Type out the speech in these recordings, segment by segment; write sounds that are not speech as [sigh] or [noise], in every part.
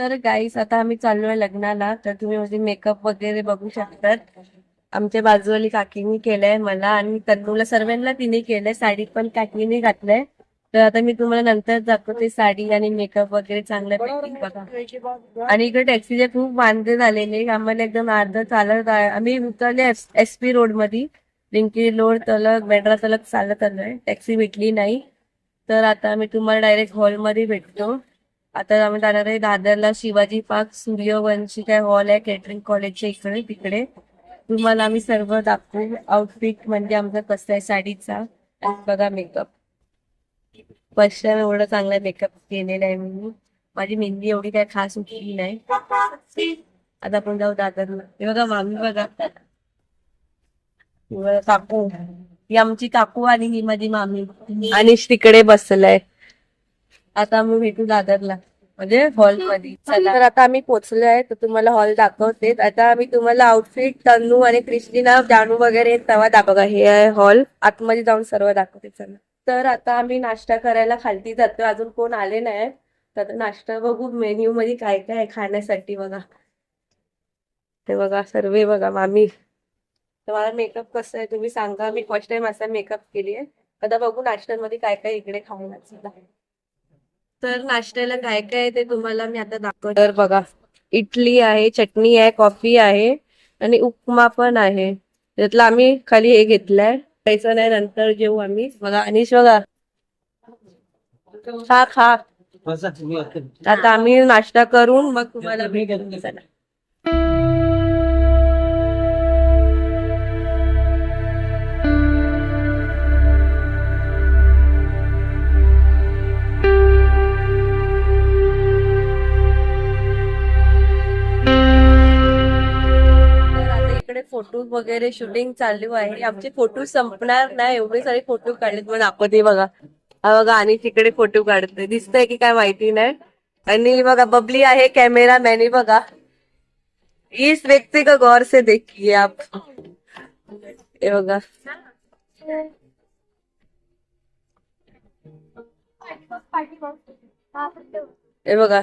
तर गाईस आता आम्ही चाललोय लग्नाला. तर तुम्ही म्हणजे मेकअप वगैरे बघू शकतात. आमच्या बाजूवाली काकीनी केलंय मला आणि तन्नूला सर्वांना तिने केलंय. साडी पण काकीने घातलंय. तर आता मी तुम्हाला नंतर दाखवते साडी आणि मेकअप वगैरे चांगल्यापैकी बघा. आणि इकडे टॅक्सीचे खूप वांदे झालेले. आम्हाला एकदम अर्ध चालत आहे. आम्ही उतरले एस पी रोडमध्ये रिंकी रोड तलक बेंड्रा तलक चालत आलोय. टॅक्सी भेटली नाही. तर आता आम्ही तुम्हाला डायरेक्ट हॉलमध्ये भेटतो. आता आम्ही जाणार आहे दादरला शिवाजी पार्क सूर्यवंशी काय हॉल आहे केटरिंग कॉलेजच्या इकडे तिकडे. तुम्हाला आम्ही सर्व दाखवू. आउटफिट म्हणजे आमचा कसं आहे साडीचा. आणि बघा मेकअप फर्स्ट टाइम एवढा चांगला मेकअप केलेला आहे मी. माझी मेहंदी एवढी काय खास उठली नाही. आता आपण जाऊ दादरला. हे बघा मामी बघा. बघा काकू. ही आमची काकू आणि ही माझी मामी. आणि तिकडे बसलाय. आता आम्ही भेटू दादरला. म्हणजे हॉलमध्ये. चला. तर आता आम्ही पोहोचलो आहे तर तुम्हाला हॉल दाखवते. आता आम्ही तुम्हाला आउटफिट तन्नू आणि क्रिस्टिना जानू वगैरे तेव्हा दाखवा. हे आहे हॉल आतमध्ये जाऊन सर्व दाखवते चला. तर आता आम्ही नाश्ता करायला खालती जातो अजून कोण आले नाही. तर आता नाश्ता बघू मेन्यू मध्ये काय काय आहे खाण्यासाठी बघा. ते बघा सर्वे बघा मामी. तर मला मेकअप कसं आहे? तुम्ही सांगा. मी फर्स्ट टाइम असा मेकअप केली आहे आता बघू नाश्त्यांमध्ये काय काय इकडे खाऊन तर नाश्त्याला काय काय आहे ते तुम्हाला मी आता दाखवतो. तर बघा इडली आहे चटणी आहे कॉफी आहे आणि उपमा पण आहे. त्यातलं आम्ही खाली हे घेतलंय. खायचं नाही नंतर जेऊ आम्ही. बघा अनिश बघा. खा खा. आता. आम्ही नाश्ता करून मग तुम्हाला भेटू. आमच्याकडे फोटो वगैरे शूटिंग चालू आहे. आमचे फोटो संपणार नाही एवढे सारे फोटो काढलेत. पण आपण बघा. हा बघा आणि तिकडे फोटो काढते दिसतंय की काय माहिती नाही. आणि बघा बबली आहे कॅमेरा मॅने बघा. इस व्यक्ती का गौर से देखिए आप. हे बघा. हे बघा.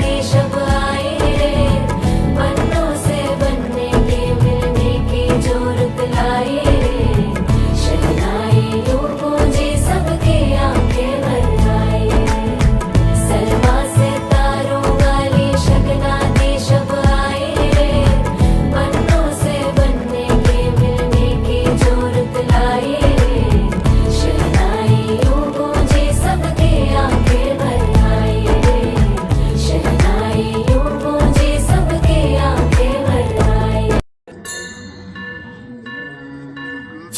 देश अब आए रे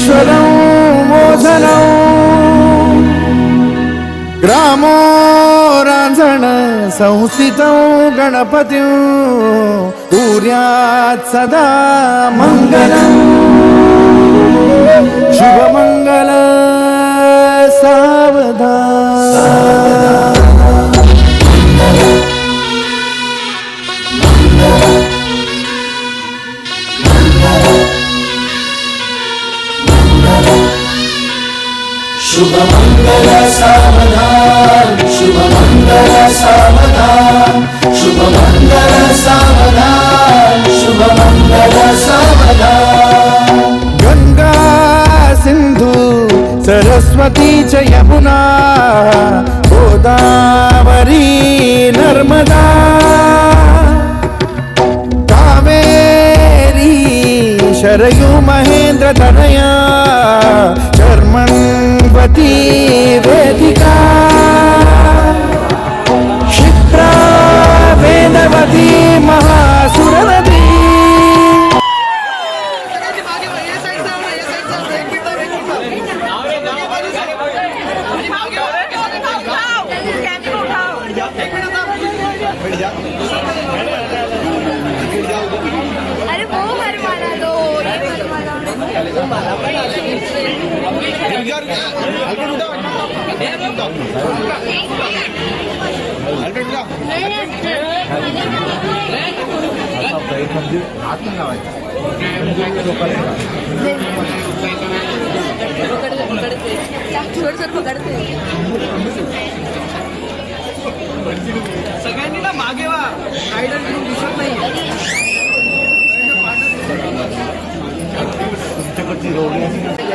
ईश्वरौ मोधनौ ग्रामो रांझण संस्थितौ गणपतिं। कुर्यात् सदा मङ्गलम् शुभमङ्गल सावधा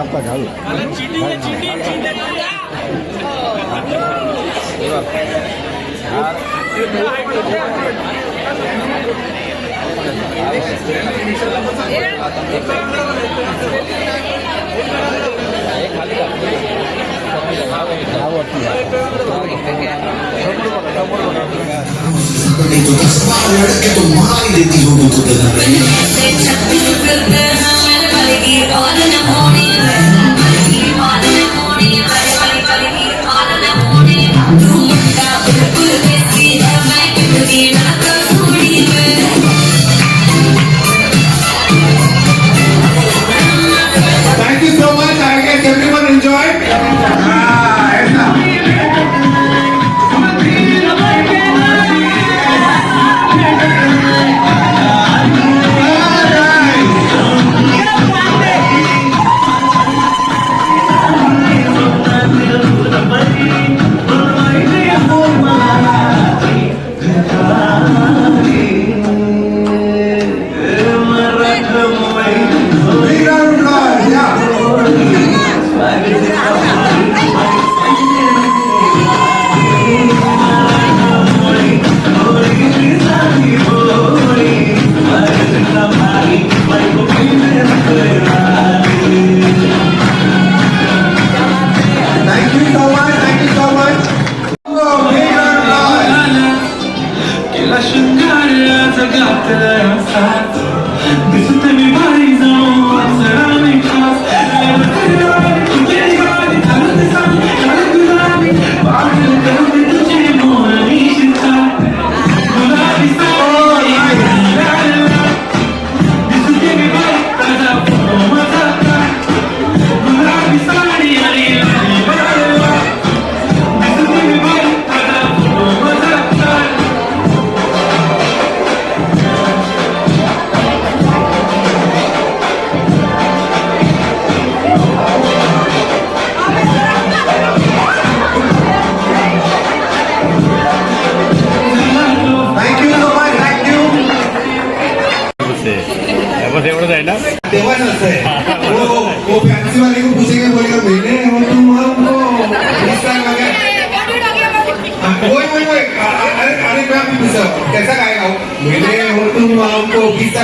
कापा घाल तुम्हारी देती होगी तो देना नहीं galera namorando.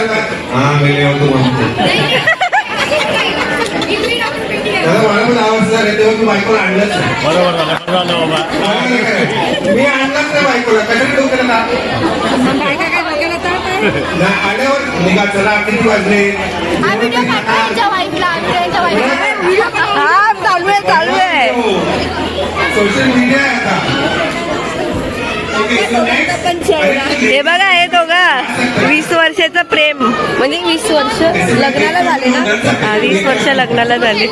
मला तेव्हा मी बायकोला आणलंच मी नाही बायकोला कशाला डोक्याला आल्यावर निघा चला किती वाजले चालू आहे चालू आहे. सोशल मीडिया आहे आता हे बघा हे का वीस वर्षाचं प्रेम. म्हणजे वीस वर्ष लग्नाला झाले ना? वीस वर्ष लग्नाला झाले.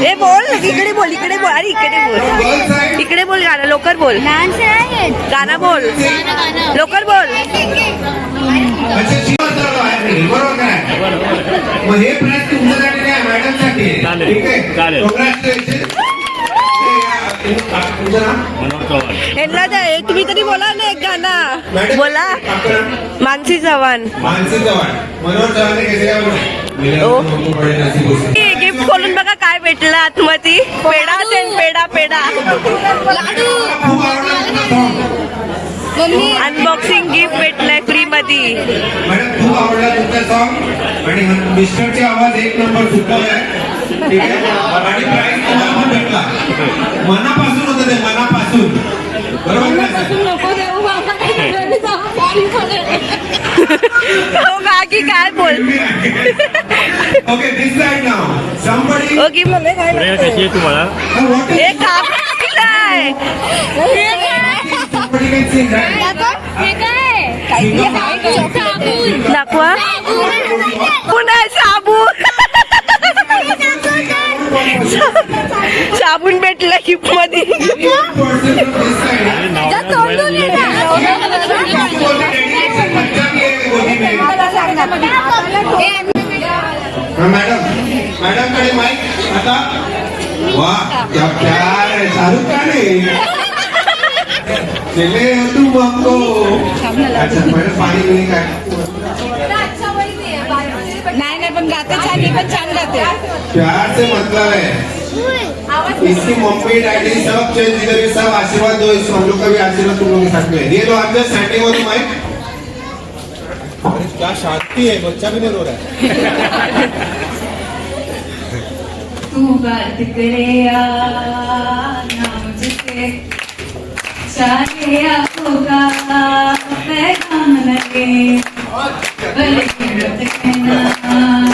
हे बोल इकडे बोल इकडे बोल अरे इकडे बोल. इकडे बोल गाणं लवकर बोल. गाणं बोल. लवकर बोल. हे प्राइस तुमच्यासाठी नाही मॅडमसाठी. आहे. चालेल, यांना द्या तुम्ही तरी बोला ना एक गाणं. बोला? मानसी चव्हाण. मानसी चव्हाण. मनोहर हो. गिफ्ट खोलून बघा काय भेटलं आतमध्ये. पेढा असेल तुमचा song. अनबॉक्सिंग गिफ्ट भेटलंय फ्री मध्ये मॅडम खूप आवडला तुमचा सॉन्ग आणि मिस्टरची आवाज एक नंबर सुपर आहे ठीक आहे आणि प्राईज तुम्हाला भेटला मनापासून होतं ते मनापासून बरोबर ना हो काकी काय बोल. ओके दिस साइड नाव somebody ओके मम्मी काय कशी आहे तुम्हाला. हे काय? sing right? दाखवा पुन्हा साबून. साबून भेटला की मध्ये मॅडम मॅडमकडे माईक आता. वा क्या प्यार है शाहरुख खान है. चले हमको अच्छा मॅडम पाणी बिणी काय? छान प्यार से मतलब है। इसकी मम्मी डैडी सब चेंज इधर भी सब आशीर्वाद दो इस हम लोग का भी आशीर्वाद तुम लोग के साथ में ये लो आप जस्ट स्टैंडिंग हो तुम माइक क्या शांति है बच्चा भी नहीं रो रहा है। तू बात करे आना मुझसे सारे आँखों का पैगाम लगे भले कीमत कहना।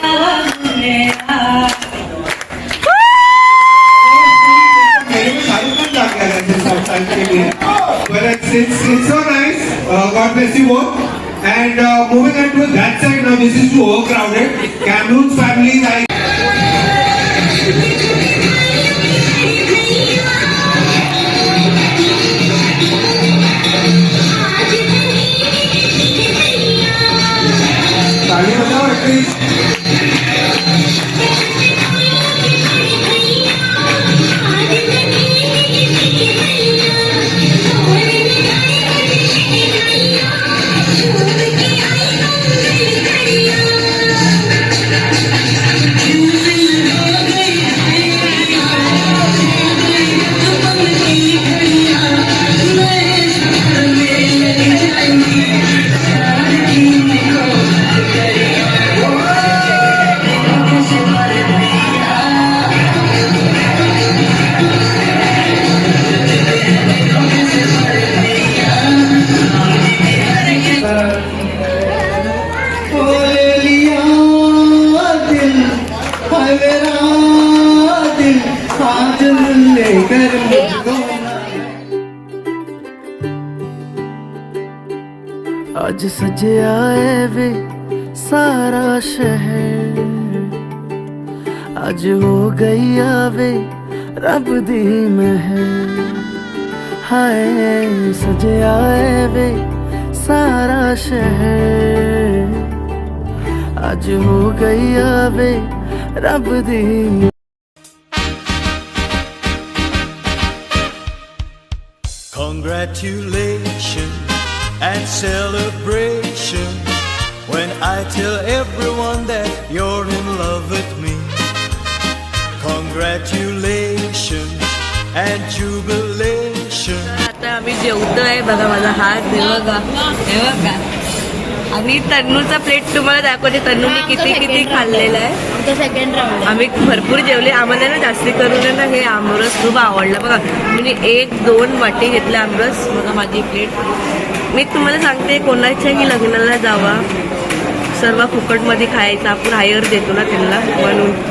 it's it's so nice. Uh, God bless you both and uh, moving on to that side now this is too overcrowded. Cameron's family I ताली हाय सज आए वे सारा शहर अज हो गई आवे रब दी Congratulations and celebration when I tell everyone that you're in love with me. Congratulations and jubilation. आता आम्ही जेवतोय. बघा माझा हात हे बघा. हे बघा. आणि तन्नूचा प्लेट तुम्हाला दाखवते. तन्नूने किती किती खाल्लेलं आहे. सेकंड राऊंड आम्ही भरपूर जेवले. आम्हाला ना जास्ती करून ना. हे आमरस खूप आवडला. बघा मी एक दोन वाटी घेतले आमरस. बघा माझी प्लेट मी तुम्हाला सांगते कोणाच्याही लग्नाला जावा. सर्व फुकटमध्ये खायचं. आपण हायर देतो ना त्यांना. म्हणून.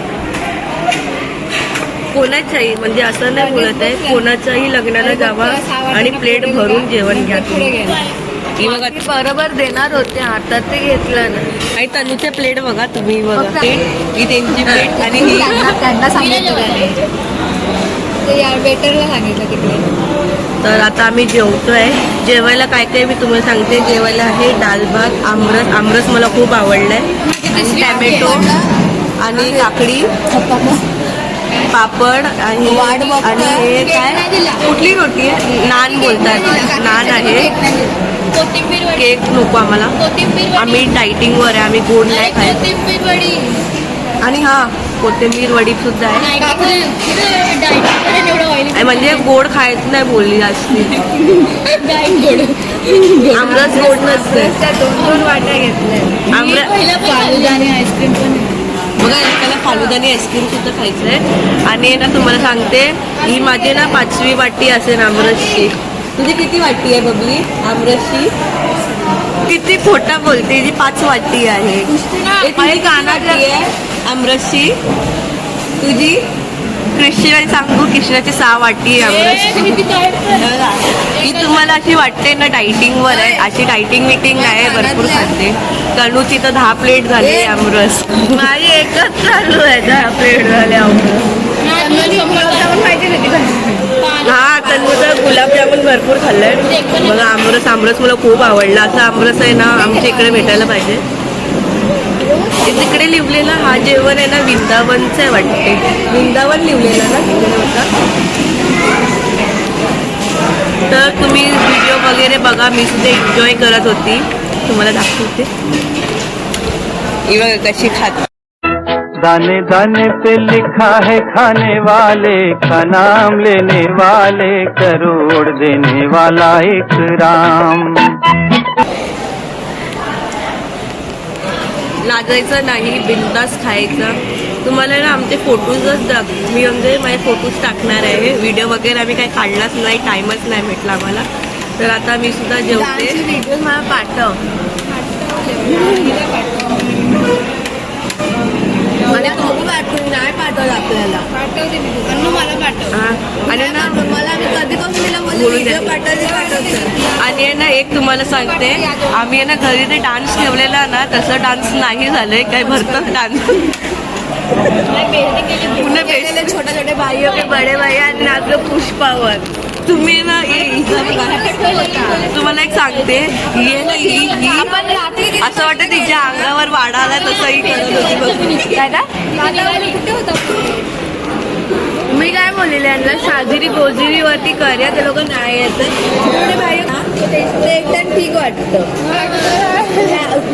कोणाच्याही म्हणजे असं नाही बोलत आहे कोणाच्याही लग्नाला जावा आणि प्लेट भरून जेवण घ्या बरोबर देणार होते हातात ते घेतलं ना. आणि तनुच्या प्लेट बघा तुम्ही बघा. ही त्यांची प्लेट आणि ही त्यांना सांगितलं वेटरला तिकडे. तर आता आम्ही जेवतोय. जेवायला काय काय मी तुम्हाला सांगते. जेवायला आहे डाल भात आमरस. आमरस मला खूप आवडलंय. आणि टॅमॅटो आणि काकडी. पापड आणि आणि हे काय? कुठली रोटी आहे? नान बोलतात. नान आहे. केक नको आम्हाला. कोथिंबीर आम्ही डायटिंगवर आहे आम्ही गोड नाही खाय कोथिंबीर वडी. आणि हा कोथिंबीर वडी सुद्धा आहे. म्हणजे गोड खायचं नाही बोलली जास्ती आमरस गोड नसते. दोन दोन वाट्या घेतल्या. आमरस फालुदा आणि आईस्क्रीम पण. बघा एकाला फालुदा आणि आईस्क्रीम सुद्धा खायचंय. आणि ना तुम्हाला सांगते ही माझी ना पाचवी वाटी असेल आमरसची. तुझी किती वाटी आहे बबली? आमरसची? किती खोटा बोलते जी पाच वाटी आहे. आहे आमरसची. तुझी? कृष्णाची सांगू कृष्णाची सहा वाटी ही तुम्हाला अशी वाटते ना डायटिंगवर आहे अशी डायटिंग मिटिंग आहे भरपूर खाते. तनुची तर दहा प्लेट झाली आमरस माझी एकच चालू आहे दहा प्लेट झाले आमरस हा तन्नूचं गुलाबजामुन भरपूर खाल्लंय. बघा आमरस आमरस मला खूप आवडला. असं आमरस आहे ना आमच्या इकडे भेटायला पाहिजे. ते तिकडे लिहिलेलं हा जेवण आहे ना वृंदावनचं आहे वाटते. वृंदावन लिहिलेलं ना तिकडे होता. तर तुम्ही व्हिडिओ वगैरे बघा मी सुद्धा एन्जॉय करत होती. तुम्हाला दाखवते. इवग कशी खात. दाने दाने पे लिखा है खाने वाले का नाम लेने वाले करोड़ देने वाला एक राम। लाजायचं नाही बिंदास खायचं. तुम्हाला ना आमचे फोटोजच मी म्हणजे माझे फोटोज टाकणार आहे. व्हिडिओ वगैरे आम्ही काही काढलाच नाही टाईमच नाही भेटला आम्हाला. तर आता मी सुद्धा जेवते. व्हिडिओ मला पाठव. आणि पाठवून नाही पाठवलं आपल्याला पाठवते मी तुला. अन्नू मला पाठव. आणि ना मला मी कधी पण दे. आणि आहे ना एक तुम्हाला सांगते आम्ही आहे ना घरी ते डान्स ठेवलेला ना तसं डान्स नाही झालंय काय भरतं डान्स पुन्हा केलेले छोटे छोटे भाई बडे भाई आणि नाचलं पुष्पावर तुम्ही ना. तुम्हाला एक सांगते. ही आहे ना ही ही असं वाटतं तिच्या अंगावर वाडा आला तसंही करत होती बघ. काय का? मी काय बोललेले यांना साजिरी गोजिरीवरती कर या ते लोक नाही येत. ते एकदम ठीक वाटतं.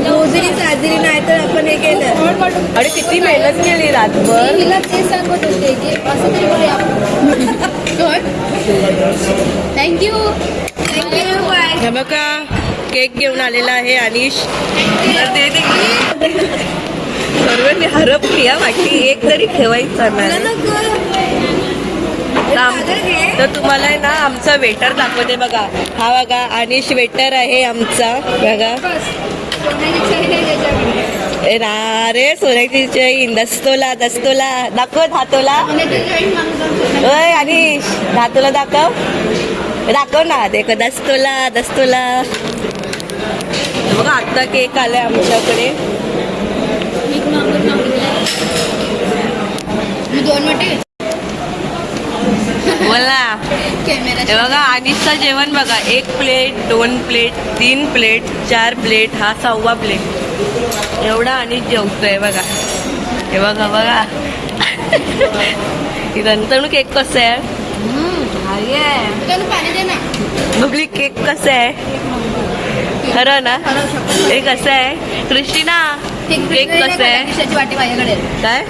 मोजरी साजरी आणि किती मेहनत केली रातभर. हिला ते सांगत होते की असं तरी थँक्यू थँक्यू बाय हे बघा केक घेऊन आलेला आहे अनिश. सर्वांनी हरपली या वाटी एक तरी ठेवायचा नाही तर तुम्हाला आहे ना आमचा वेटर दाखवते बघा. हा बघा अनिश वेटर आहे आमचा. बघा. रे सोन्याची चैन दस्तोला दस्तोला दाखव धातोला. होय आणि धातोला दाखव. दाखव ना देख दस्तोला दस्तोला. बघा आत्ता केक आलाय आमच्याकडे. दोन बोला बघा अनिशचं जेवण बघा. एक प्लेट दोन प्लेट तीन प्लेट चार प्लेट हा सहावा प्लेट. एवढा अनिश जेवतोय बघा. हे बघा बघा. [laughs] ही नंतर केक कसं आहे? ना. बबली केक कसं आहे? खरं ना? हे कसं आहे? कृष्णा केक कसं आहे? कृष्णाची वाटी माझ्याकडे? आहे. काय.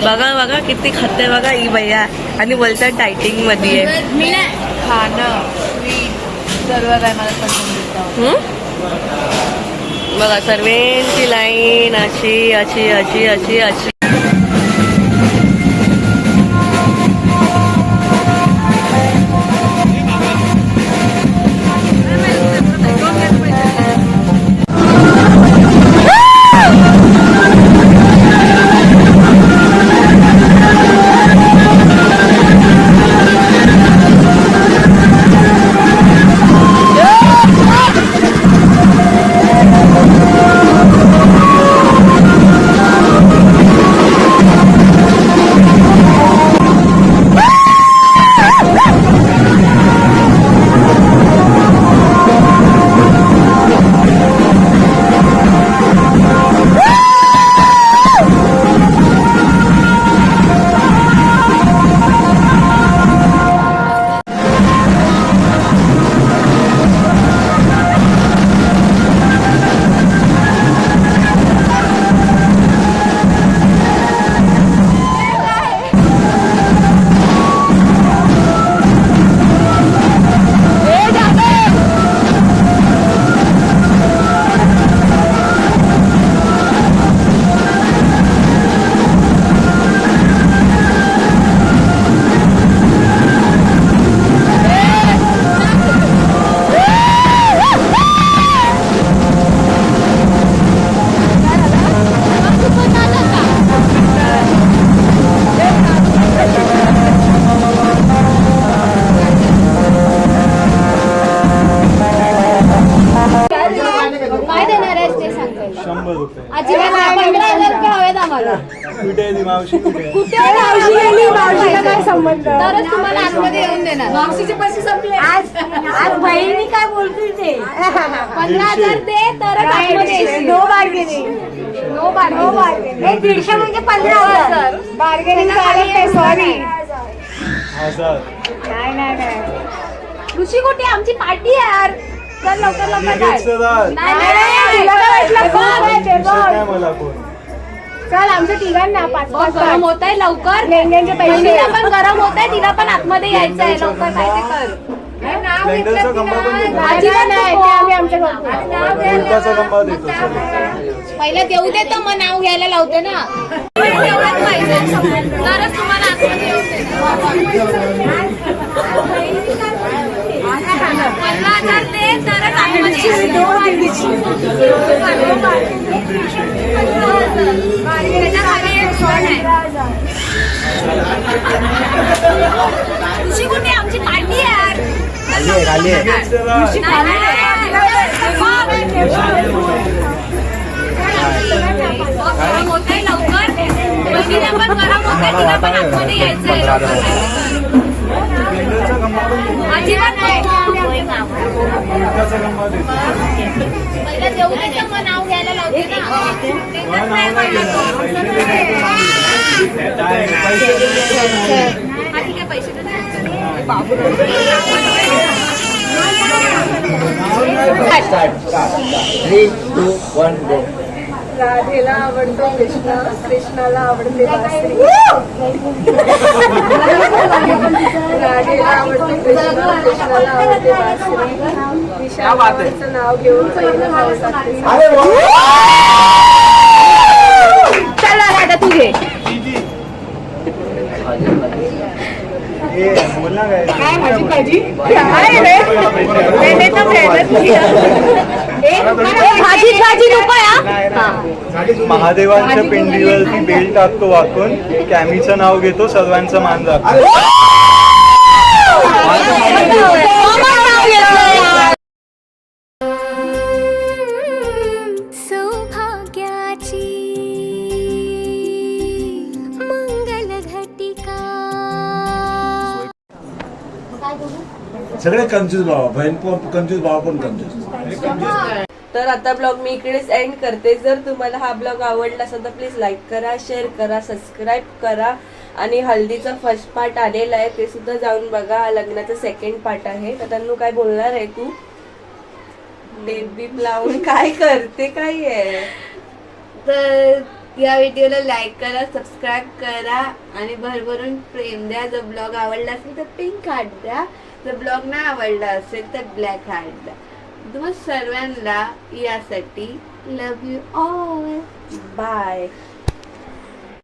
बघा बघा किती खाते बघा ही भैया. आणि बोलतात डायटिंगमध्ये आहे. मी नाही. खाणं स्वीट सर्व काय मला पसंत हं? बघा सर्वेंची लाईन अशी अशी अशी अशी अशी. आम्हाला कुठे मावशी? गेली मावशीला काय संबंध तरच तुम्हाला आतमध्ये येऊन देणार. मावशीचे पैसे संपले. आज आज बहिणी काय बोलतील ते? पंधरा हजार दे तरच आतमध्ये नो बार्गेनिंग नो बार्गेनिंग दीडशे म्हणजे पंधरा हजार. बार्गेनिंग सॉरी नाही नाही नाही. ऋषी कुठे? आमची पार्टी आहे यार. चल लवकर लवकर जाय. नाही, नाही, तुला काय वाटलं? बघ. चल आमच्या तिघांना पाच पाच गरम होत आहे लवकर. लेंग्यांचे पैसे. पण गरम होत आहे तिला पण आतमध्ये यायचं आहे लवकर काय ते कर अजिबात. पहिला देऊ दे तर मग नाव घ्यायला लावते ना. पाहिजे. तरच तुम्हाला आतमध्ये येऊन देणार. पंधरा हजार दे तरच आतमध्ये येऊन त्याच्याखाली एक शॉर्ट आहे. ऋषी कुठे आमची पार्टी आहे खाली लवकर. पण यायचंय. अजिबात पहिलं देऊ दे तर मग नाव घ्यायला लावते ना देतच नाही. हा, ठीक आहे, पैसे तर द्या. राधेला आवडतो कृष्णा कृष्णाला आवडते बासरी राधेला आवडतो कृष्णा कृष्णाला आवडते बासरी विशाल नाव घेऊन पहिलं नाव सांगते. चला राधा तू घे काय? माझी भाजी काय रे. ए, भाजी भाजी महादेवांच्या पिंडीवरती बेल टाकतो वाकून. कॅमीचं नाव घेतो सर्वांचं मान जातो. सगळे कन्फ्युज बाबा बहीण पण कन्फ्युज बाबा पण कन्फ्युज तर आता ब्लॉग मी इकडेच एंड करते. जर तुम्हाला हा ब्लॉग आवडला असेल तर प्लीज लाईक करा शेअर करा सबस्क्राईब करा. आणि हल्दीचा फर्स्ट पार्ट आलेला आहे ते सुद्धा जाऊन बघा. लग्नाचा सेकंड पार्ट आहे. तर त्यांना काय बोलणार आहे तू? बेबी लावून [laughs] काय करते? काय आहे? तर या व्हिडिओला लाईक करा सबस्क्राईब करा. आणि भरभरून प्रेम द्या. जर ब्लॉग आवडला असेल तर पिंक हार्ट द्या. जर ब्लॉग नाही आवडला असेल तर ब्लॅक हार्ट द्या. तुम्हा सर्वांना यासाठी लव यू ऑल बाय